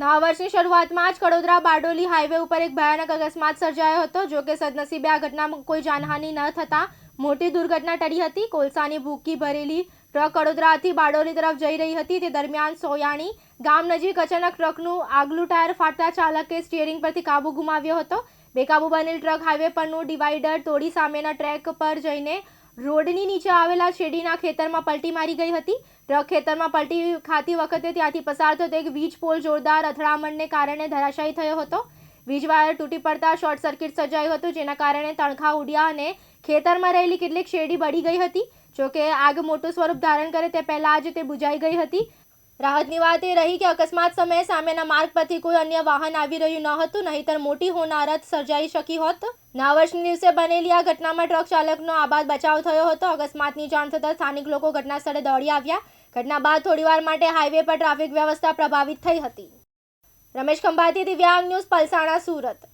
નવા વર્ષની શરૂઆતમાં જ કડોદરા બારડોલી હાઈવે ઉપર એક ભયાનક અકસ્માત સર્જાયો હતો, જો કે સદનસીબે આ ઘટનામાં કોઈ જાનહાનિ ન થતાં મોટી દુર્ઘટના ટળી હતી. કોલસાની ભૂકી ભરેલી ટ્રક કડોદરાથી બારડોલી તરફ જઈ રહી હતી. તે દરમિયાન સોયાણી ગામ નજીક અચાનક ટ્રકનું આગલું ટાયર ફાટતા ચાલકે સ્ટીયરિંગ પરથી કાબુ ગુમાવ્યો હતો. બેકાબુ બનેલ ટ્રક હાઈવે પરનું ડિવાઈડર તોડી સામેના ટ્રેક પર જઈને રોડની નીચે આવેલા શેરડીના ખેતરમાં પલટી મારી ગઈ હતી. ટ્રક ખેતરમાં પલટી ખાતી વખતે ત્યાંથી પસાર થતો એક વીજ પોલ જોરદાર અથડામણને કારણે ધરાશાયી થયો હતો. વીજ વાયર તૂટી પડતા શોર્ટ સર્કિટ સર્જાયું હતું, જેના કારણે તણખા ઉડ્યા અને ખેતરમાં રહેલી કેટલીક શેરડી બળી ગઈ હતી. જોકે આગ મોટું સ્વરૂપ ધારણ કરે તે પહેલાં જ તે બુજાઈ ગઈ હતી. રાહતની વાત એ રહી કે અકસ્માત સમયે સામેના માર્ગ પરથી કોઈ અન્ય વાહન આવી રહ્યું ન હતું, નહીંતર મોટી હોનારત સર્જાઈ શકી હોત. ના વર્ષની દિવસે બનેલી આ ઘટનામાં ટ્રક ચાલકનો આબાદ બચાવ થયો હતો. અકસ્માતની જાણ થતાં સ્થાનિક લોકો ઘટના સ્થળે દોડી આવ્યા. ઘટના બાદ થોડીવાર માટે હાઈવે પર ટ્રાફિક વ્યવસ્થા પ્રભાવિત થઈ હતી. રમેશ ખંભાતી, દિવ્યાંગ ન્યૂઝ, પલસાણા, સુરત.